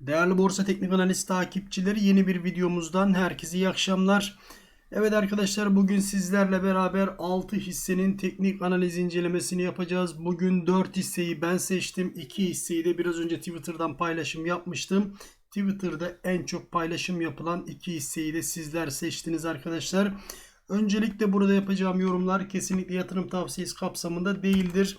Değerli Borsa Teknik Analiz takipçileri yeni bir videomuzdan herkese iyi akşamlar. Evet arkadaşlar bugün sizlerle beraber 6 hissenin teknik analiz incelemesini yapacağız. Bugün 4 hisseyi ben seçtim. 2 hisseyi de biraz önce Twitter'dan paylaşım yapmıştım. Twitter'da en çok paylaşım yapılan 2 hisseyi de sizler seçtiniz arkadaşlar. Öncelikle burada yapacağım yorumlar kesinlikle yatırım tavsiyesi kapsamında değildir.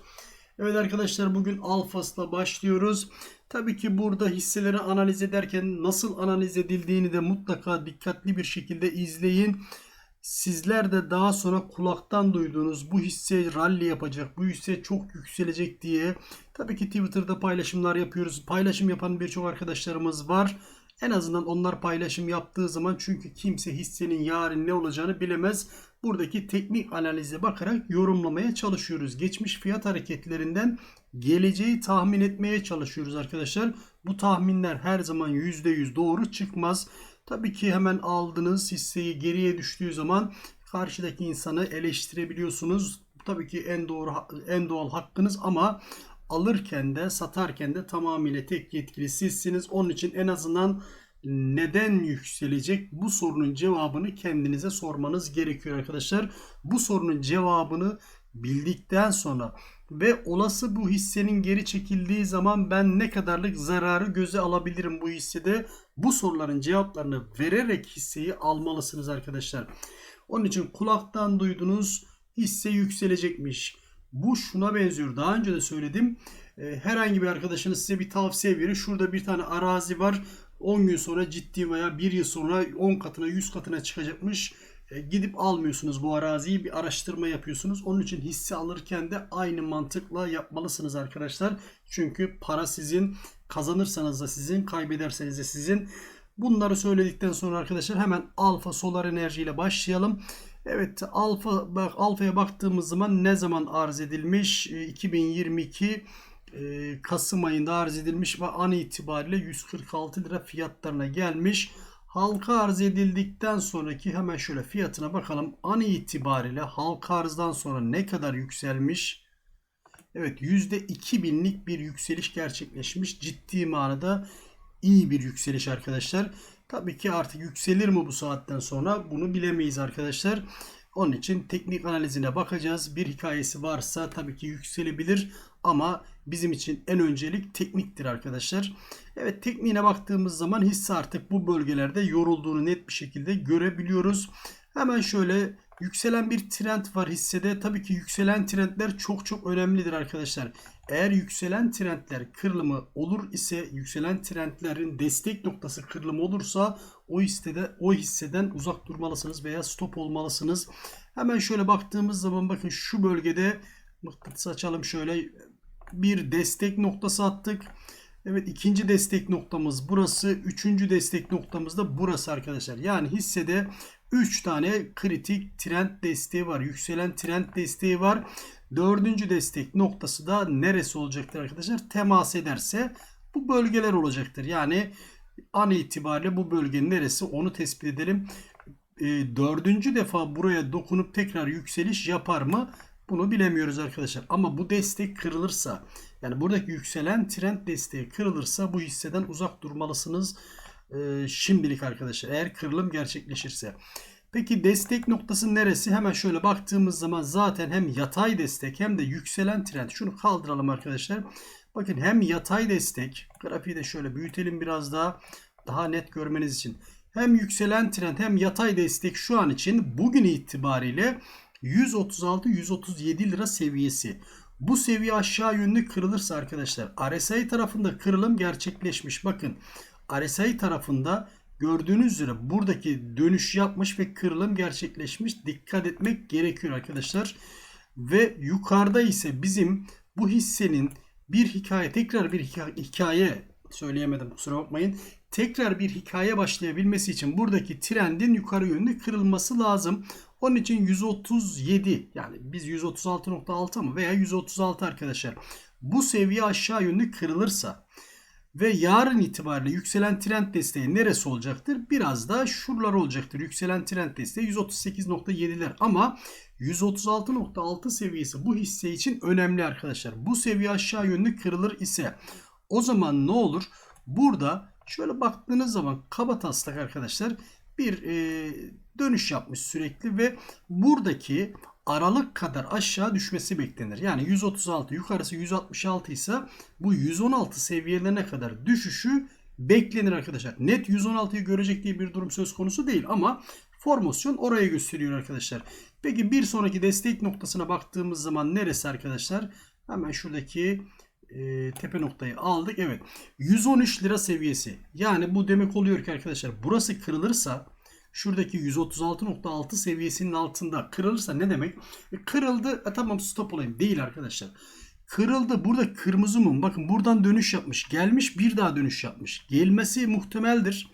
Evet arkadaşlar bugün Alfas'la başlıyoruz. Tabii ki burada hisseleri analiz ederken nasıl analiz edildiğini de mutlaka dikkatli bir şekilde izleyin. Sizler de daha sonra kulaktan duyduğunuz bu hisse rally yapacak, bu hisse çok yükselecek diye tabii ki Twitter'da paylaşımlar yapıyoruz. Paylaşım yapan birçok arkadaşlarımız var. En azından onlar paylaşım yaptığı zaman çünkü kimse hissenin yarın ne olacağını bilemez. Buradaki teknik analize bakarak yorumlamaya çalışıyoruz. Geçmiş fiyat hareketlerinden geleceği tahmin etmeye çalışıyoruz arkadaşlar. Bu tahminler her zaman %100 doğru çıkmaz. Tabii ki hemen aldığınız hisseyi geriye düştüğü zaman karşıdaki insanı eleştirebiliyorsunuz. Tabii ki en doğru en doğal hakkınız ama alırken de satarken de tamamıyla tek yetkili sizsiniz. Onun için en azından neden yükselecek bu sorunun cevabını kendinize sormanız gerekiyor arkadaşlar. Bu sorunun cevabını bildikten sonra ve olası bu hissenin geri çekildiği zaman ben ne kadarlık zararı göze alabilirim bu hissede bu soruların cevaplarını vererek hisseyi almalısınız arkadaşlar. Onun için kulaktan duydunuz hisse yükselecekmiş. Bu şuna benziyor. Daha önce de söyledim. Ee, herhangi bir arkadaşınız size bir tavsiye verir. Şurada bir tane arazi var. 10 gün sonra ciddi veya 1 yıl sonra 10 katına 100 katına çıkacakmış. E, gidip almıyorsunuz bu araziyi bir araştırma yapıyorsunuz. Onun için hisse alırken de aynı mantıkla yapmalısınız arkadaşlar. Çünkü para sizin kazanırsanız da sizin kaybederseniz de sizin. Bunları söyledikten sonra arkadaşlar hemen Alfa Solar Enerji ile başlayalım. Evet Alfa bak Alfa'ya baktığımız zaman ne zaman arz edilmiş? 2022 e, Kasım ayında arz edilmiş ve an itibariyle 146 lira fiyatlarına gelmiş. Halka arz edildikten sonraki hemen şöyle fiyatına bakalım. An itibariyle halka arzdan sonra ne kadar yükselmiş? Evet %2000'lik bir yükseliş gerçekleşmiş. Ciddi manada iyi bir yükseliş arkadaşlar. Tabii ki artık yükselir mi bu saatten sonra bunu bilemeyiz arkadaşlar. Onun için teknik analizine bakacağız. Bir hikayesi varsa tabii ki yükselebilir ama bizim için en öncelik tekniktir arkadaşlar. Evet tekniğine baktığımız zaman hisse artık bu bölgelerde yorulduğunu net bir şekilde görebiliyoruz. Hemen şöyle yükselen bir trend var hissede. Tabii ki yükselen trendler çok çok önemlidir arkadaşlar. Eğer yükselen trendler kırılımı olur ise yükselen trendlerin destek noktası kırılımı olursa o hissede o hisseden uzak durmalısınız veya stop olmalısınız. Hemen şöyle baktığımız zaman bakın şu bölgede mıknatıs açalım şöyle bir destek noktası attık. Evet ikinci destek noktamız burası. Üçüncü destek noktamız da burası arkadaşlar. Yani hissede 3 tane kritik trend desteği var. Yükselen trend desteği var. Dördüncü destek noktası da neresi olacaktır arkadaşlar? Temas ederse bu bölgeler olacaktır. Yani an itibariyle bu bölgenin neresi onu tespit edelim. E, dördüncü defa buraya dokunup tekrar yükseliş yapar mı? Bunu bilemiyoruz arkadaşlar. Ama bu destek kırılırsa yani buradaki yükselen trend desteği kırılırsa bu hisseden uzak durmalısınız. Ee, şimdilik arkadaşlar eğer kırılım gerçekleşirse. Peki destek noktası neresi? Hemen şöyle baktığımız zaman zaten hem yatay destek hem de yükselen trend. Şunu kaldıralım arkadaşlar. Bakın hem yatay destek. Grafiği de şöyle büyütelim biraz daha. Daha net görmeniz için. Hem yükselen trend hem yatay destek şu an için bugün itibariyle 136-137 lira seviyesi. Bu seviye aşağı yönlü kırılırsa arkadaşlar RSI tarafında kırılım gerçekleşmiş. Bakın RSI tarafında gördüğünüz üzere buradaki dönüş yapmış ve kırılım gerçekleşmiş. Dikkat etmek gerekiyor arkadaşlar. Ve yukarıda ise bizim bu hissenin bir hikaye tekrar bir hikaye söyleyemedim kusura bakmayın. Tekrar bir hikaye başlayabilmesi için buradaki trendin yukarı yönlü kırılması lazım. Onun için 137 yani biz 136.6 ama veya 136 arkadaşlar. Bu seviye aşağı yönlü kırılırsa ve yarın itibariyle yükselen trend desteği neresi olacaktır? Biraz da şuralar olacaktır. Yükselen trend desteği 138.7'ler ama 136.6 seviyesi bu hisse için önemli arkadaşlar. Bu seviye aşağı yönlü kırılır ise o zaman ne olur? Burada Şöyle baktığınız zaman kaba taslak arkadaşlar bir e, dönüş yapmış sürekli ve buradaki aralık kadar aşağı düşmesi beklenir. Yani 136 yukarısı 166 ise bu 116 seviyelerine kadar düşüşü beklenir arkadaşlar. Net 116'yı görecek diye bir durum söz konusu değil ama formasyon oraya gösteriyor arkadaşlar. Peki bir sonraki destek noktasına baktığımız zaman neresi arkadaşlar? Hemen şuradaki e, tepe noktayı aldık. Evet. 113 lira seviyesi. Yani bu demek oluyor ki arkadaşlar burası kırılırsa şuradaki 136.6 seviyesinin altında kırılırsa ne demek? E, kırıldı. E, tamam stop olayım. Değil arkadaşlar. Kırıldı. Burada kırmızı mum. Bakın buradan dönüş yapmış. Gelmiş bir daha dönüş yapmış. Gelmesi muhtemeldir.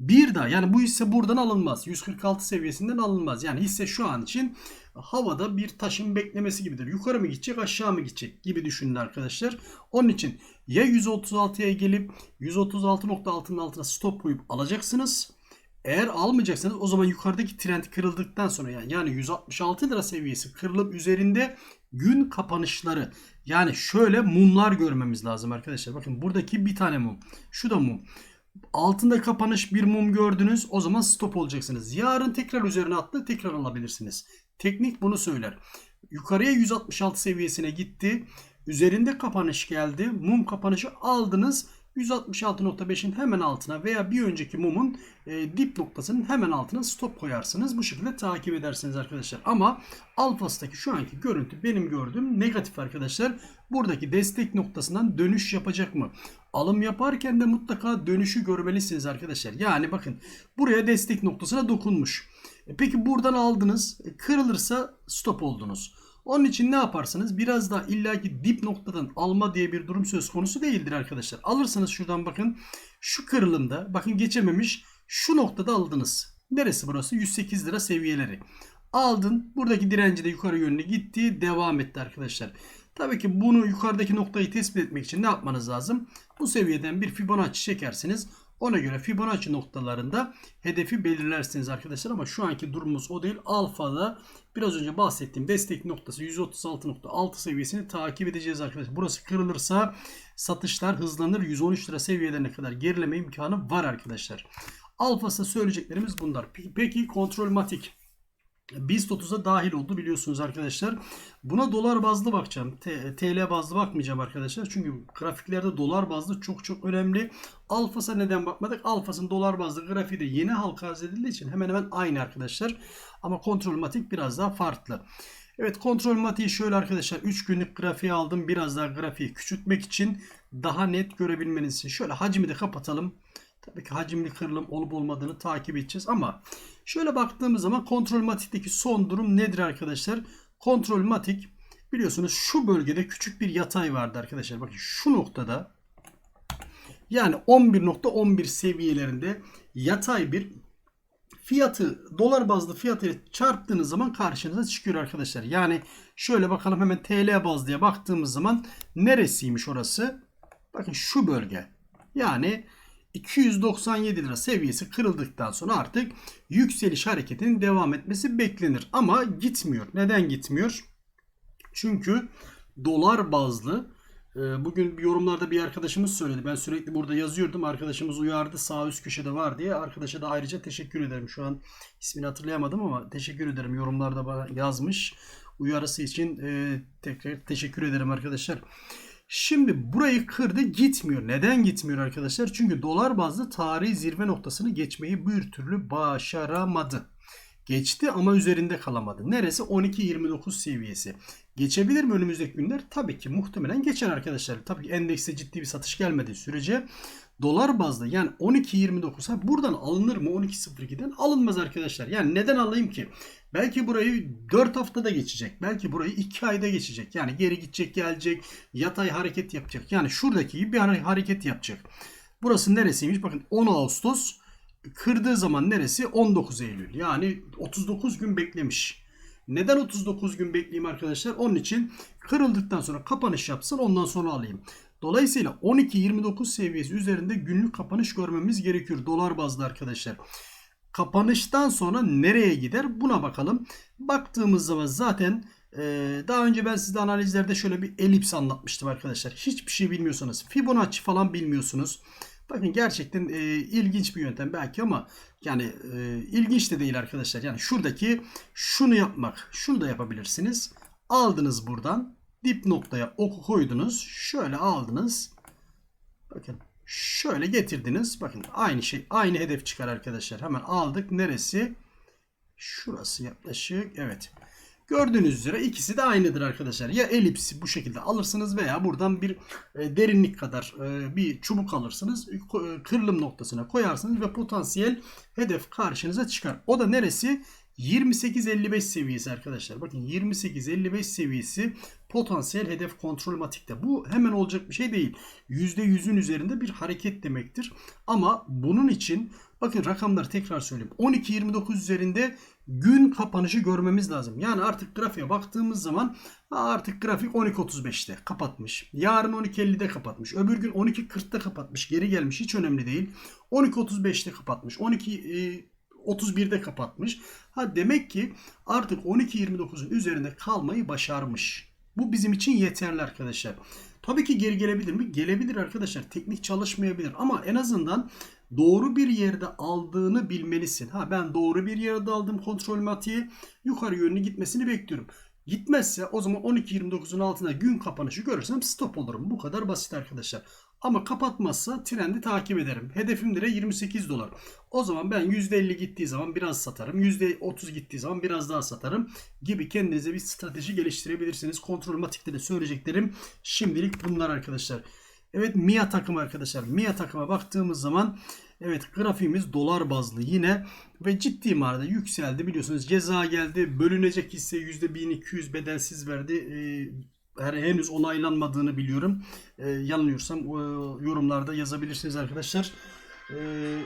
Bir daha yani bu hisse buradan alınmaz. 146 seviyesinden alınmaz. Yani hisse şu an için havada bir taşın beklemesi gibidir. Yukarı mı gidecek aşağı mı gidecek gibi düşünün arkadaşlar. Onun için ya 136'ya gelip 136.6'nın altına stop koyup alacaksınız. Eğer almayacaksanız o zaman yukarıdaki trend kırıldıktan sonra yani, yani 166 lira seviyesi kırılıp üzerinde gün kapanışları yani şöyle mumlar görmemiz lazım arkadaşlar. Bakın buradaki bir tane mum. Şu da mum. Altında kapanış bir mum gördünüz. O zaman stop olacaksınız. Yarın tekrar üzerine attı. Tekrar alabilirsiniz. Teknik bunu söyler. Yukarıya 166 seviyesine gitti. Üzerinde kapanış geldi. Mum kapanışı aldınız. 166.5'in hemen altına veya bir önceki mumun e, dip noktasının hemen altına stop koyarsınız. Bu şekilde takip edersiniz arkadaşlar. Ama alfasındaki şu anki görüntü benim gördüğüm negatif arkadaşlar. Buradaki destek noktasından dönüş yapacak mı? Alım yaparken de mutlaka dönüşü görmelisiniz arkadaşlar. Yani bakın buraya destek noktasına dokunmuş. E, peki buradan aldınız. E, kırılırsa stop oldunuz. Onun için ne yaparsınız? Biraz daha illaki dip noktadan alma diye bir durum söz konusu değildir arkadaşlar. Alırsınız şuradan bakın. Şu kırılımda bakın geçememiş. Şu noktada aldınız. Neresi burası? 108 lira seviyeleri. Aldın. Buradaki direnci de yukarı yönlü gitti. Devam etti arkadaşlar. Tabii ki bunu yukarıdaki noktayı tespit etmek için ne yapmanız lazım? Bu seviyeden bir Fibonacci çekersiniz. Ona göre Fibonacci noktalarında hedefi belirlersiniz arkadaşlar ama şu anki durumumuz o değil. Alfa'da biraz önce bahsettiğim destek noktası 136.6 seviyesini takip edeceğiz arkadaşlar. Burası kırılırsa satışlar hızlanır. 113 lira seviyelerine kadar gerileme imkanı var arkadaşlar. Alfa'sa söyleyeceklerimiz bunlar. Peki kontrolmatik. BIST 30'a dahil oldu biliyorsunuz arkadaşlar. Buna dolar bazlı bakacağım. TL bazlı bakmayacağım arkadaşlar. Çünkü grafiklerde dolar bazlı çok çok önemli. Alfas'a neden bakmadık? Alfas'ın dolar bazlı grafiği de yeni halka arz edildiği için hemen hemen aynı arkadaşlar. Ama kontrolmatik biraz daha farklı. Evet kontrolmatiği şöyle arkadaşlar 3 günlük grafiği aldım. Biraz daha grafiği küçültmek için daha net görebilmeniz için. Şöyle hacmi de kapatalım. Tabii ki hacimli kırılım olup olmadığını takip edeceğiz ama şöyle baktığımız zaman kontrolmatikteki son durum nedir arkadaşlar? Kontrolmatik biliyorsunuz şu bölgede küçük bir yatay vardı arkadaşlar. Bakın şu noktada yani 11.11 seviyelerinde yatay bir fiyatı dolar bazlı fiyatıyla çarptığınız zaman karşınıza çıkıyor arkadaşlar. Yani şöyle bakalım hemen TL bazlıya baktığımız zaman neresiymiş orası? Bakın şu bölge. Yani 297 lira seviyesi kırıldıktan sonra artık yükseliş hareketinin devam etmesi beklenir. Ama gitmiyor. Neden gitmiyor? Çünkü dolar bazlı e, bugün yorumlarda bir arkadaşımız söyledi. Ben sürekli burada yazıyordum. Arkadaşımız uyardı. Sağ üst köşede var diye. Arkadaşa da ayrıca teşekkür ederim. Şu an ismini hatırlayamadım ama teşekkür ederim. Yorumlarda bana yazmış. Uyarısı için e, tekrar teşekkür ederim arkadaşlar. Şimdi burayı kırdı gitmiyor. Neden gitmiyor arkadaşlar? Çünkü dolar bazlı tarihi zirve noktasını geçmeyi bir türlü başaramadı. Geçti ama üzerinde kalamadı. Neresi? 12.29 seviyesi. Geçebilir mi önümüzdeki günler? Tabii ki muhtemelen geçer arkadaşlar. Tabii ki endekse ciddi bir satış gelmediği sürece dolar bazlı yani 12.29 ha buradan alınır mı 12.02'den alınmaz arkadaşlar. Yani neden alayım ki? Belki burayı 4 haftada geçecek. Belki burayı 2 ayda geçecek. Yani geri gidecek gelecek. Yatay hareket yapacak. Yani şuradaki bir hareket yapacak. Burası neresiymiş? Bakın 10 Ağustos kırdığı zaman neresi? 19 Eylül. Yani 39 gün beklemiş. Neden 39 gün bekleyeyim arkadaşlar? Onun için kırıldıktan sonra kapanış yapsın ondan sonra alayım. Dolayısıyla 12.29 seviyesi üzerinde günlük kapanış görmemiz gerekiyor dolar bazlı arkadaşlar. Kapanıştan sonra nereye gider buna bakalım. Baktığımız zaman zaten e, daha önce ben sizde analizlerde şöyle bir elips anlatmıştım arkadaşlar. Hiçbir şey bilmiyorsanız Fibonacci falan bilmiyorsunuz. Bakın gerçekten e, ilginç bir yöntem belki ama yani e, ilginç de değil arkadaşlar. Yani şuradaki şunu yapmak, şunu da yapabilirsiniz. Aldınız buradan dip noktaya oku koydunuz. Şöyle aldınız. Bakın şöyle getirdiniz. Bakın aynı şey aynı hedef çıkar arkadaşlar. Hemen aldık. Neresi? Şurası yaklaşık. Evet. Gördüğünüz üzere ikisi de aynıdır arkadaşlar. Ya elipsi bu şekilde alırsınız veya buradan bir e, derinlik kadar e, bir çubuk alırsınız. E, kırılım noktasına koyarsınız ve potansiyel hedef karşınıza çıkar. O da neresi? 28-55 seviyesi arkadaşlar. Bakın 28-55 seviyesi potansiyel hedef kontrolmatikte. Bu hemen olacak bir şey değil. %100'ün üzerinde bir hareket demektir. Ama bunun için bakın rakamları tekrar söyleyeyim. 12-29 üzerinde gün kapanışı görmemiz lazım. Yani artık grafiğe baktığımız zaman artık grafik 12.35'te kapatmış. Yarın 12.50'de kapatmış. Öbür gün 12.40'da kapatmış. Geri gelmiş. Hiç önemli değil. 12.35'te kapatmış. 12 31'de kapatmış. Ha demek ki artık 12.29'un üzerinde kalmayı başarmış. Bu bizim için yeterli arkadaşlar. Tabii ki geri gelebilir mi? Gelebilir arkadaşlar. Teknik çalışmayabilir ama en azından doğru bir yerde aldığını bilmelisin. Ha ben doğru bir yerde aldım kontrol matiği. Yukarı yönlü gitmesini bekliyorum. Gitmezse o zaman 12.29'un altında gün kapanışı görürsem stop olurum. Bu kadar basit arkadaşlar. Ama kapatmazsa trendi takip ederim. Hedefim lira 28 dolar. O zaman ben %50 gittiği zaman biraz satarım. %30 gittiği zaman biraz daha satarım. Gibi kendinize bir strateji geliştirebilirsiniz. Kontrol matikte de söyleyeceklerim şimdilik bunlar arkadaşlar. Evet MIA takımı arkadaşlar. MIA takıma baktığımız zaman evet grafiğimiz dolar bazlı yine ve ciddi manada yükseldi. Biliyorsunuz ceza geldi. Bölünecek hisse %1200 bedelsiz verdi. Ee, her henüz onaylanmadığını biliyorum. Ee, yanılıyorsam e, yorumlarda yazabilirsiniz arkadaşlar. Ee,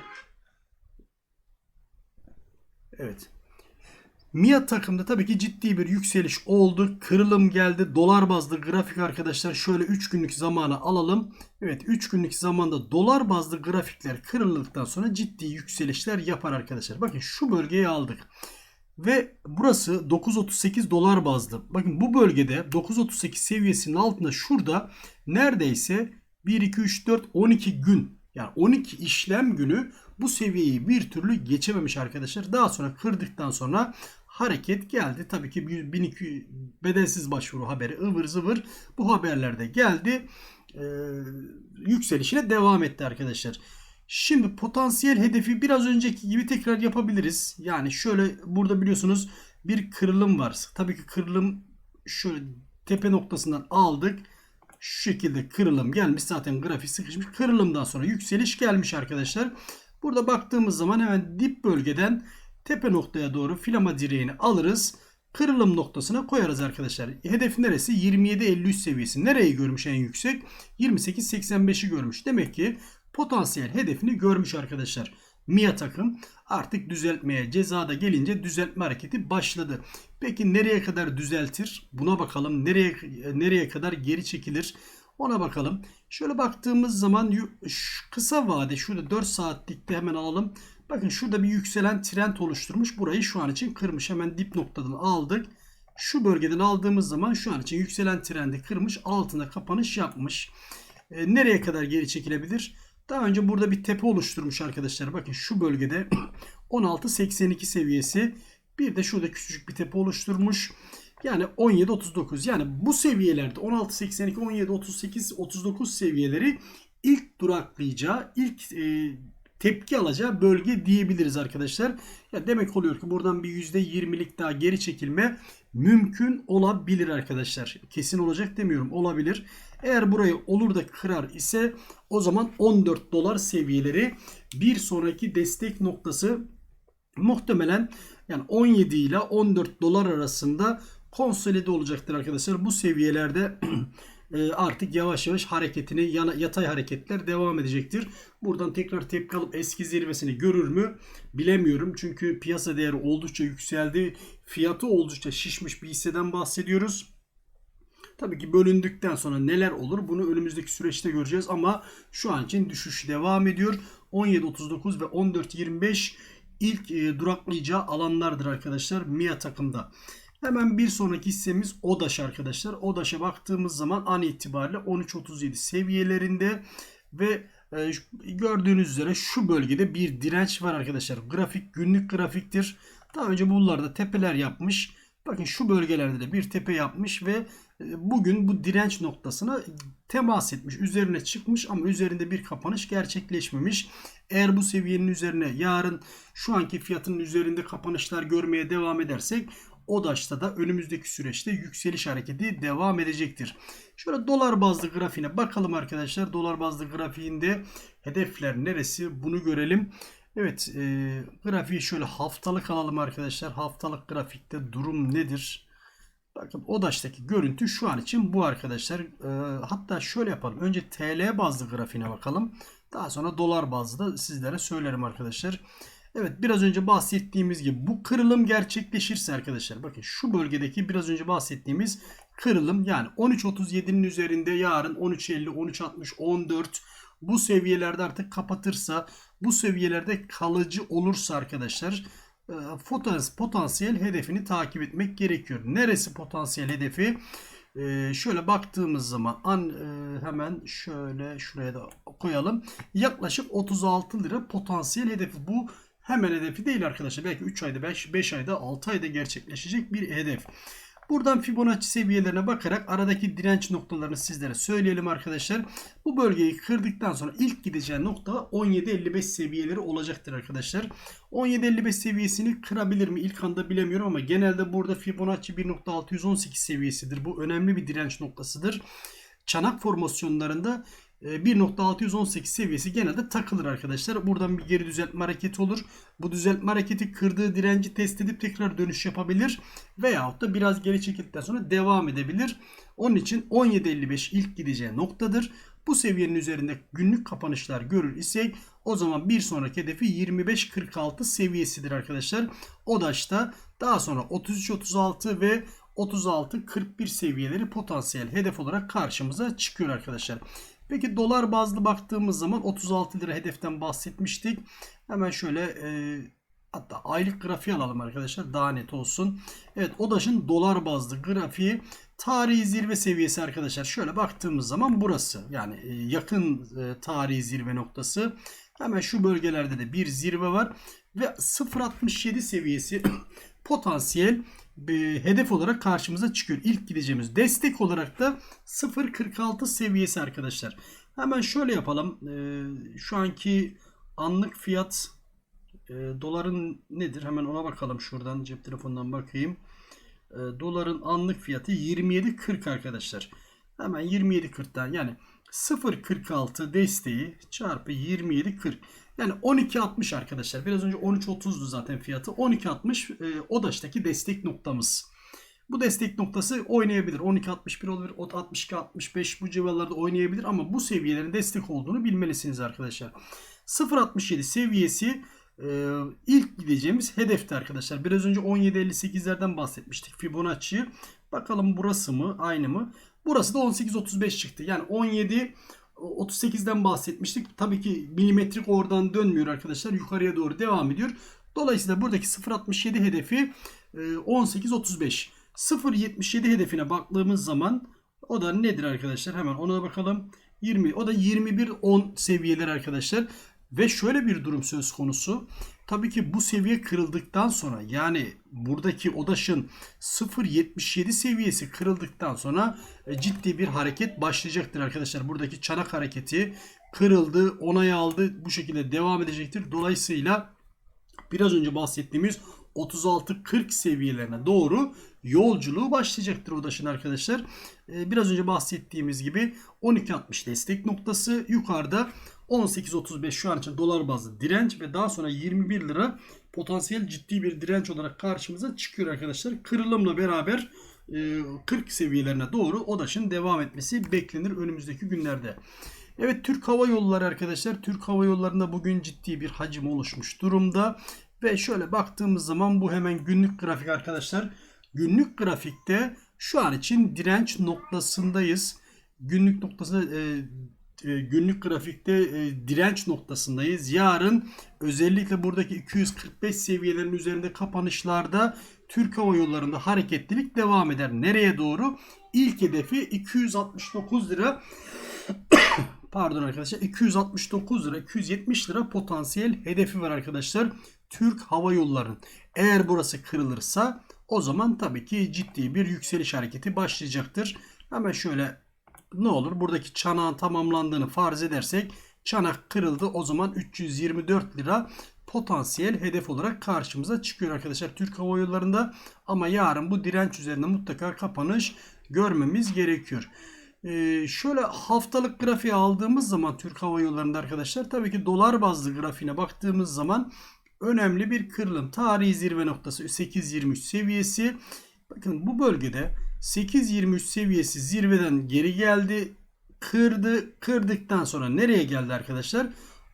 evet. MIA takımda tabii ki ciddi bir yükseliş oldu. Kırılım geldi. Dolar bazlı grafik arkadaşlar şöyle 3 günlük zamanı alalım. Evet 3 günlük zamanda dolar bazlı grafikler kırıldıktan sonra ciddi yükselişler yapar arkadaşlar. Bakın şu bölgeyi aldık. Ve burası 9.38 dolar bazlı. Bakın bu bölgede 9.38 seviyesinin altında şurada neredeyse 1, 2, 3, 4, 12 gün yani 12 işlem günü bu seviyeyi bir türlü geçememiş arkadaşlar. Daha sonra kırdıktan sonra hareket geldi. Tabii ki 1200 bedelsiz başvuru haberi ıvır zıvır bu haberlerde geldi. Ee, yükselişine devam etti arkadaşlar. Şimdi potansiyel hedefi biraz önceki gibi tekrar yapabiliriz. Yani şöyle burada biliyorsunuz bir kırılım var. Tabii ki kırılım şöyle tepe noktasından aldık. Şu şekilde kırılım gelmiş. Zaten grafik sıkışmış. Kırılımdan sonra yükseliş gelmiş arkadaşlar. Burada baktığımız zaman hemen dip bölgeden tepe noktaya doğru filama direğini alırız. Kırılım noktasına koyarız arkadaşlar. Hedef neresi? 27.53 seviyesi. Nereyi görmüş en yüksek? 28.85'i görmüş. Demek ki potansiyel hedefini görmüş arkadaşlar. Mia takım artık düzeltmeye cezada gelince düzeltme hareketi başladı. Peki nereye kadar düzeltir? Buna bakalım. Nereye nereye kadar geri çekilir? Ona bakalım. Şöyle baktığımız zaman kısa vade şurada 4 saatlikte hemen alalım. Bakın şurada bir yükselen trend oluşturmuş. Burayı şu an için kırmış. Hemen dip noktadan aldık. Şu bölgeden aldığımız zaman şu an için yükselen trendi kırmış. Altına kapanış yapmış. E, nereye kadar geri çekilebilir? Daha önce burada bir tepe oluşturmuş arkadaşlar. Bakın şu bölgede 16.82 seviyesi. Bir de şurada küçücük bir tepe oluşturmuş. Yani 17.39 yani bu seviyelerde 16.82, 17.38, 39 seviyeleri ilk duraklayacağı, ilk e, tepki alacağı bölge diyebiliriz arkadaşlar. Ya demek oluyor ki buradan bir %20'lik daha geri çekilme mümkün olabilir arkadaşlar. Kesin olacak demiyorum olabilir. Eğer burayı olur da kırar ise o zaman 14 dolar seviyeleri bir sonraki destek noktası muhtemelen yani 17 ile 14 dolar arasında konsolide olacaktır arkadaşlar. Bu seviyelerde artık yavaş yavaş hareketini yana, yatay hareketler devam edecektir. Buradan tekrar tepki alıp eski zirvesini görür mü bilemiyorum. Çünkü piyasa değeri oldukça yükseldi. Fiyatı oldukça şişmiş bir hisseden bahsediyoruz. Tabii ki bölündükten sonra neler olur bunu önümüzdeki süreçte göreceğiz ama şu an için düşüş devam ediyor. 17.39 ve 14.25 ilk e, duraklayacağı alanlardır arkadaşlar MIA takımda. Hemen bir sonraki hissemiz ODAŞ arkadaşlar. ODAŞ'a baktığımız zaman an itibariyle 13.37 seviyelerinde ve E, gördüğünüz üzere şu bölgede bir direnç var arkadaşlar. Grafik günlük grafiktir. Daha önce bunlarda tepeler yapmış. Bakın şu bölgelerde de bir tepe yapmış ve e, bugün bu direnç noktasına temas etmiş. Üzerine çıkmış ama üzerinde bir kapanış gerçekleşmemiş. Eğer bu seviyenin üzerine yarın şu anki fiyatının üzerinde kapanışlar görmeye devam edersek ODAŞ'ta da önümüzdeki süreçte yükseliş hareketi devam edecektir. Şöyle dolar bazlı grafiğine bakalım arkadaşlar. Dolar bazlı grafiğinde hedefler neresi bunu görelim. Evet e, grafiği şöyle haftalık alalım arkadaşlar. Haftalık grafikte durum nedir? Bakın ODAŞ'taki görüntü şu an için bu arkadaşlar. E, hatta şöyle yapalım. Önce TL bazlı grafiğine bakalım. Daha sonra dolar bazlı da sizlere söylerim arkadaşlar. Evet biraz önce bahsettiğimiz gibi bu kırılım gerçekleşirse arkadaşlar bakın şu bölgedeki biraz önce bahsettiğimiz kırılım yani 13.37'nin üzerinde yarın 13.50, 13.60, 14 bu seviyelerde artık kapatırsa bu seviyelerde kalıcı olursa arkadaşlar e, potans- potansiyel hedefini takip etmek gerekiyor. Neresi potansiyel hedefi? E, şöyle baktığımız zaman an e, hemen şöyle şuraya da koyalım. Yaklaşık 36 lira potansiyel hedefi. Bu hemen hedefi değil arkadaşlar. Belki 3 ayda, 5, 5 ayda, 6 ayda gerçekleşecek bir hedef. Buradan Fibonacci seviyelerine bakarak aradaki direnç noktalarını sizlere söyleyelim arkadaşlar. Bu bölgeyi kırdıktan sonra ilk gideceği nokta 17.55 seviyeleri olacaktır arkadaşlar. 17.55 seviyesini kırabilir mi? İlk anda bilemiyorum ama genelde burada Fibonacci 1.618 seviyesidir. Bu önemli bir direnç noktasıdır. Çanak formasyonlarında 1.618 seviyesi genelde takılır arkadaşlar. Buradan bir geri düzeltme hareketi olur. Bu düzeltme hareketi kırdığı direnci test edip tekrar dönüş yapabilir. Veyahut da biraz geri çekildikten sonra devam edebilir. Onun için 17.55 ilk gideceği noktadır. Bu seviyenin üzerinde günlük kapanışlar görür isek o zaman bir sonraki hedefi 25.46 seviyesidir arkadaşlar. ODAŞ'ta daha sonra 33.36 ve 36-41 seviyeleri potansiyel hedef olarak karşımıza çıkıyor arkadaşlar. Peki dolar bazlı baktığımız zaman 36 lira hedeften bahsetmiştik. Hemen şöyle e, hatta aylık grafiği alalım arkadaşlar daha net olsun. Evet ODAŞ'ın dolar bazlı grafiği tarihi zirve seviyesi arkadaşlar. Şöyle baktığımız zaman burası yani e, yakın e, tarihi zirve noktası. Hemen şu bölgelerde de bir zirve var ve 0.67 seviyesi potansiyel hedef olarak karşımıza çıkıyor. İlk gideceğimiz destek olarak da 0.46 seviyesi arkadaşlar. Hemen şöyle yapalım. Ee, şu anki anlık fiyat e, doların nedir? Hemen ona bakalım şuradan cep telefonundan bakayım. E, doların anlık fiyatı 27.40 arkadaşlar. Hemen 27.40'tan yani 0.46 desteği çarpı 27.40. Yani 12.60 arkadaşlar. Biraz önce 13.30'du zaten fiyatı. 12.60 e, ODAŞ'taki destek noktamız. Bu destek noktası oynayabilir. 12.61 olabilir. 62-65 bu civarlarda oynayabilir ama bu seviyelerin destek olduğunu bilmelisiniz arkadaşlar. 0.67 seviyesi e, ilk gideceğimiz hedefti arkadaşlar. Biraz önce 17.58'lerden bahsetmiştik Fibonacci'yi. Bakalım burası mı? Aynı mı? Burası da 18.35 çıktı. Yani 17 38'den bahsetmiştik. Tabii ki milimetrik oradan dönmüyor arkadaşlar. Yukarıya doğru devam ediyor. Dolayısıyla buradaki 0.67 hedefi e, 18.35. 0.77 hedefine baktığımız zaman o da nedir arkadaşlar? Hemen ona bakalım. 20 o da 21.10 seviyeler arkadaşlar. Ve şöyle bir durum söz konusu. Tabii ki bu seviye kırıldıktan sonra yani buradaki ODAŞ'ın 0.77 seviyesi kırıldıktan sonra e, ciddi bir hareket başlayacaktır arkadaşlar. Buradaki çanak hareketi kırıldı, onay aldı. Bu şekilde devam edecektir. Dolayısıyla biraz önce bahsettiğimiz 36-40 seviyelerine doğru yolculuğu başlayacaktır ODAŞ'ın arkadaşlar. Ee, Biraz önce bahsettiğimiz gibi 12.60 destek noktası yukarıda 18.35 şu an için dolar bazlı direnç ve daha sonra 21 lira potansiyel ciddi bir direnç olarak karşımıza çıkıyor arkadaşlar. Kırılımla beraber e, 40 seviyelerine doğru ODAŞ'ın devam etmesi beklenir önümüzdeki günlerde. Evet Türk Hava Yolları arkadaşlar. Türk Hava Yolları'nda bugün ciddi bir hacim oluşmuş durumda. Ve şöyle baktığımız zaman bu hemen günlük grafik arkadaşlar. Günlük grafikte şu an için direnç noktasındayız. Günlük noktasında e, e, günlük grafikte e, direnç noktasındayız. Yarın özellikle buradaki 245 seviyelerin üzerinde kapanışlarda Türk Hava Yolları'nda hareketlilik devam eder. Nereye doğru? İlk hedefi 269 lira pardon arkadaşlar 269 lira 270 lira potansiyel hedefi var arkadaşlar. Türk Hava Yolları'nın. Eğer burası kırılırsa o zaman tabii ki ciddi bir yükseliş hareketi başlayacaktır. Hemen şöyle ne olur buradaki çanağın tamamlandığını farz edersek çanak kırıldı. O zaman 324 lira potansiyel hedef olarak karşımıza çıkıyor arkadaşlar Türk Hava Yolları'nda. Ama yarın bu direnç üzerinde mutlaka kapanış görmemiz gerekiyor. Ee, şöyle haftalık grafiği aldığımız zaman Türk Hava Yolları'nda arkadaşlar tabii ki dolar bazlı grafiğine baktığımız zaman önemli bir kırılım. Tarihi zirve noktası 8.23 seviyesi. Bakın bu bölgede 8.23 seviyesi zirveden geri geldi. Kırdı. Kırdıktan sonra nereye geldi arkadaşlar?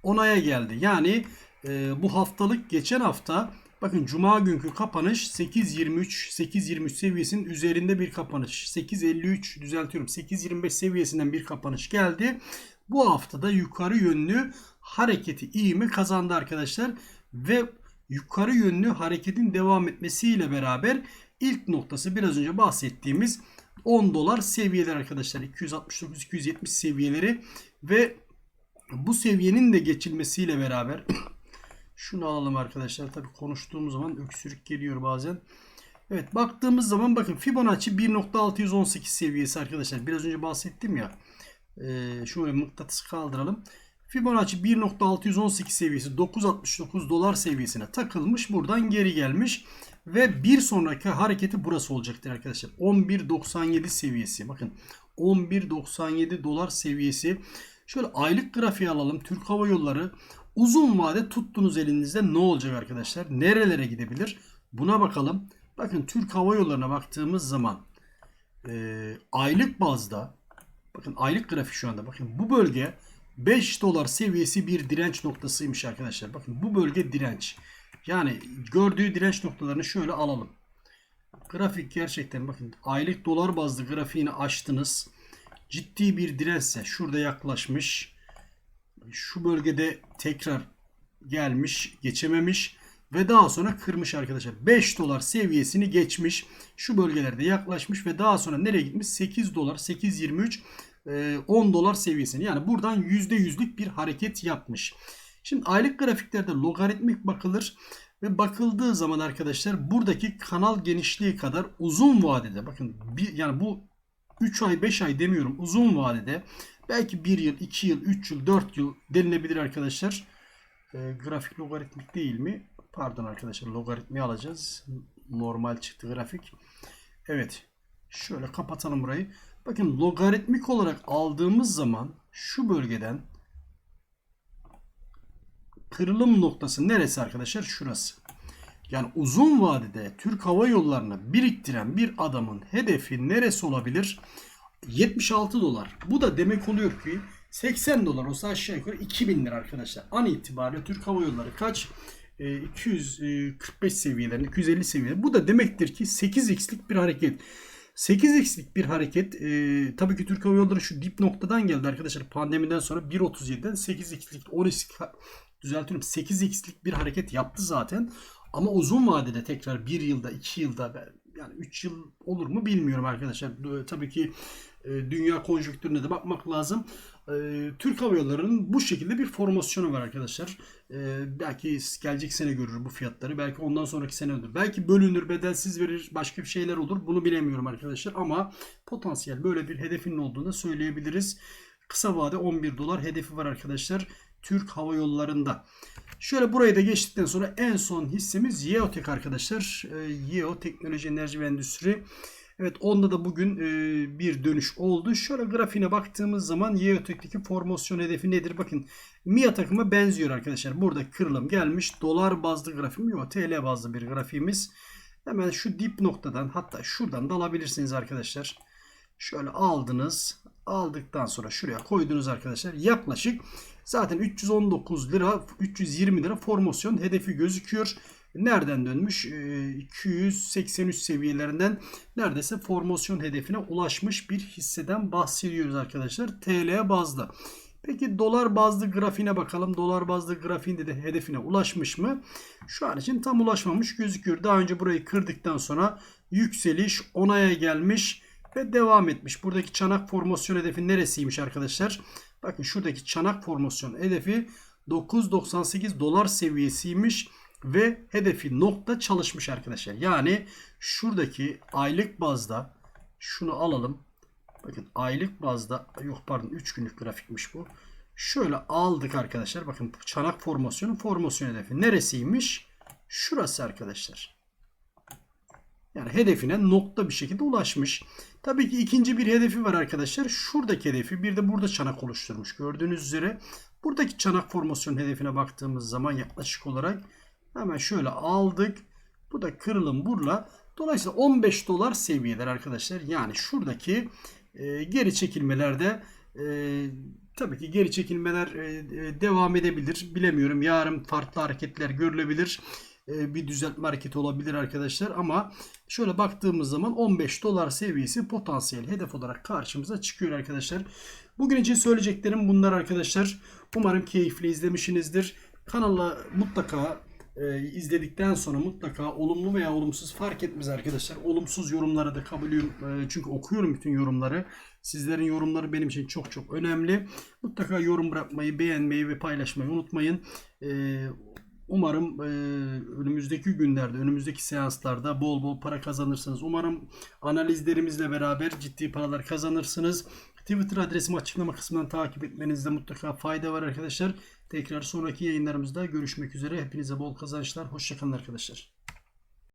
Onaya geldi. Yani e, bu haftalık geçen hafta bakın cuma günkü kapanış 8.23 8.23 seviyesinin üzerinde bir kapanış. 8.53 düzeltiyorum. 8.25 seviyesinden bir kapanış geldi. Bu haftada yukarı yönlü hareketi ivme kazandı arkadaşlar ve yukarı yönlü hareketin devam etmesiyle beraber ilk noktası biraz önce bahsettiğimiz 10 dolar seviyeler arkadaşlar. 269-270 seviyeleri. Ve bu seviyenin de geçilmesiyle beraber şunu alalım arkadaşlar. Tabi konuştuğumuz zaman öksürük geliyor bazen. Evet baktığımız zaman bakın Fibonacci 1.618 seviyesi arkadaşlar. Biraz önce bahsettim ya. Ee, şöyle mıknatısı kaldıralım Fibonacci 1.618 seviyesi 969 dolar seviyesine takılmış. Buradan geri gelmiş. Ve bir sonraki hareketi burası olacaktır arkadaşlar. 11.97 seviyesi. Bakın 11.97 dolar seviyesi. Şöyle aylık grafiği alalım. Türk Hava Yolları uzun vade tuttunuz elinizde ne olacak arkadaşlar? Nerelere gidebilir? Buna bakalım. Bakın Türk Hava Yolları'na baktığımız zaman e, aylık bazda bakın aylık grafik şu anda bakın bu bölge 5 dolar seviyesi bir direnç noktasıymış arkadaşlar. Bakın bu bölge direnç. Yani gördüğü direnç noktalarını şöyle alalım. Grafik gerçekten bakın aylık dolar bazlı grafiğini açtınız. Ciddi bir dirençse şurada yaklaşmış. Şu bölgede tekrar gelmiş, geçememiş ve daha sonra kırmış arkadaşlar. 5 dolar seviyesini geçmiş. Şu bölgelerde yaklaşmış ve daha sonra nereye gitmiş? 8 dolar, 8.23 10 dolar seviyesini yani buradan %100'lük bir hareket yapmış. Şimdi aylık grafiklerde logaritmik bakılır ve bakıldığı zaman arkadaşlar buradaki kanal genişliği kadar uzun vadede bakın bir, yani bu 3 ay 5 ay demiyorum uzun vadede belki 1 yıl 2 yıl 3 yıl 4 yıl denilebilir arkadaşlar. E, grafik logaritmik değil mi? Pardon arkadaşlar logaritmi alacağız. Normal çıktı grafik. Evet. Şöyle kapatalım burayı. Bakın logaritmik olarak aldığımız zaman şu bölgeden kırılım noktası neresi arkadaşlar? Şurası. Yani uzun vadede Türk Hava Yolları'na biriktiren bir adamın hedefi neresi olabilir? 76 dolar. Bu da demek oluyor ki 80 dolar olsa aşağı yukarı 2000 lira arkadaşlar. An itibariyle Türk Hava Yolları kaç? 245 seviyelerinde 250 seviyelerinde. Bu da demektir ki 8x'lik bir hareket. 8x'lik bir hareket. E, tabii ki Türk Hava Yolları şu dip noktadan geldi arkadaşlar. Pandemiden sonra 1.37'den 8x'lik 10x düzeltiyorum 8x'lik bir hareket yaptı zaten. Ama uzun vadede tekrar 1 yılda 2 yılda yani 3 yıl olur mu bilmiyorum arkadaşlar. Tabii ki e, dünya konjonktürüne de bakmak lazım. E, Türk Hava Yolları'nın bu şekilde bir formasyonu var arkadaşlar. E, belki gelecek sene görür bu fiyatları. Belki ondan sonraki sene olur. Belki bölünür, bedelsiz verir, başka bir şeyler olur. Bunu bilemiyorum arkadaşlar. Ama potansiyel böyle bir hedefinin olduğunu söyleyebiliriz. Kısa vade 11 dolar hedefi var arkadaşlar. Türk Hava Yolları'nda. Şöyle burayı da geçtikten sonra en son hissemiz Yeotek arkadaşlar. Yeo Teknoloji Enerji ve Endüstri. Evet onda da bugün e, bir dönüş oldu. Şöyle grafiğine baktığımız zaman Yeotek'teki formasyon hedefi nedir? Bakın MIA takımı benziyor arkadaşlar. Burada kırılım gelmiş. Dolar bazlı grafiğim yok. TL bazlı bir grafiğimiz. Hemen şu dip noktadan hatta şuradan da alabilirsiniz arkadaşlar. Şöyle aldınız. Aldıktan sonra şuraya koydunuz arkadaşlar. Yaklaşık zaten 319 lira 320 lira formasyon hedefi gözüküyor. Nereden dönmüş? 283 ee, seviyelerinden neredeyse formasyon hedefine ulaşmış bir hisseden bahsediyoruz arkadaşlar. TL bazda. Peki dolar bazlı grafiğine bakalım. Dolar bazlı grafiğinde de hedefine ulaşmış mı? Şu an için tam ulaşmamış gözüküyor. Daha önce burayı kırdıktan sonra yükseliş onaya gelmiş ve devam etmiş. Buradaki çanak formasyon hedefi neresiymiş arkadaşlar? Bakın şuradaki çanak formasyon hedefi 9.98 dolar seviyesiymiş ve hedefi nokta çalışmış arkadaşlar. Yani şuradaki aylık bazda şunu alalım. Bakın aylık bazda yok pardon 3 günlük grafikmiş bu. Şöyle aldık arkadaşlar. Bakın çanak formasyonu formasyon hedefi neresiymiş? Şurası arkadaşlar. Yani hedefine nokta bir şekilde ulaşmış. Tabii ki ikinci bir hedefi var arkadaşlar. Şuradaki hedefi bir de burada çanak oluşturmuş. Gördüğünüz üzere buradaki çanak formasyon hedefine baktığımız zaman yaklaşık olarak hemen şöyle aldık. Bu da kırılım burla. Dolayısıyla 15 dolar seviyeler arkadaşlar. Yani şuradaki e, geri çekilmelerde e, tabii ki geri çekilmeler e, e, devam edebilir. Bilemiyorum. Yarın farklı hareketler görülebilir. E, bir düzeltme hareketi olabilir arkadaşlar. Ama şöyle baktığımız zaman 15 dolar seviyesi potansiyel hedef olarak karşımıza çıkıyor arkadaşlar. Bugün için söyleyeceklerim bunlar arkadaşlar. Umarım keyifli izlemişsinizdir. Kanala mutlaka e, izledikten sonra mutlaka olumlu veya olumsuz fark etmez arkadaşlar. Olumsuz yorumları da kabulüm. E, çünkü okuyorum bütün yorumları. Sizlerin yorumları benim için çok çok önemli. Mutlaka yorum bırakmayı, beğenmeyi ve paylaşmayı unutmayın. E, umarım e, önümüzdeki günlerde, önümüzdeki seanslarda bol bol para kazanırsınız. Umarım analizlerimizle beraber ciddi paralar kazanırsınız. Twitter adresimi açıklama kısmından takip etmenizde mutlaka fayda var arkadaşlar. Tekrar sonraki yayınlarımızda görüşmek üzere. Hepinize bol kazançlar. Hoşçakalın arkadaşlar.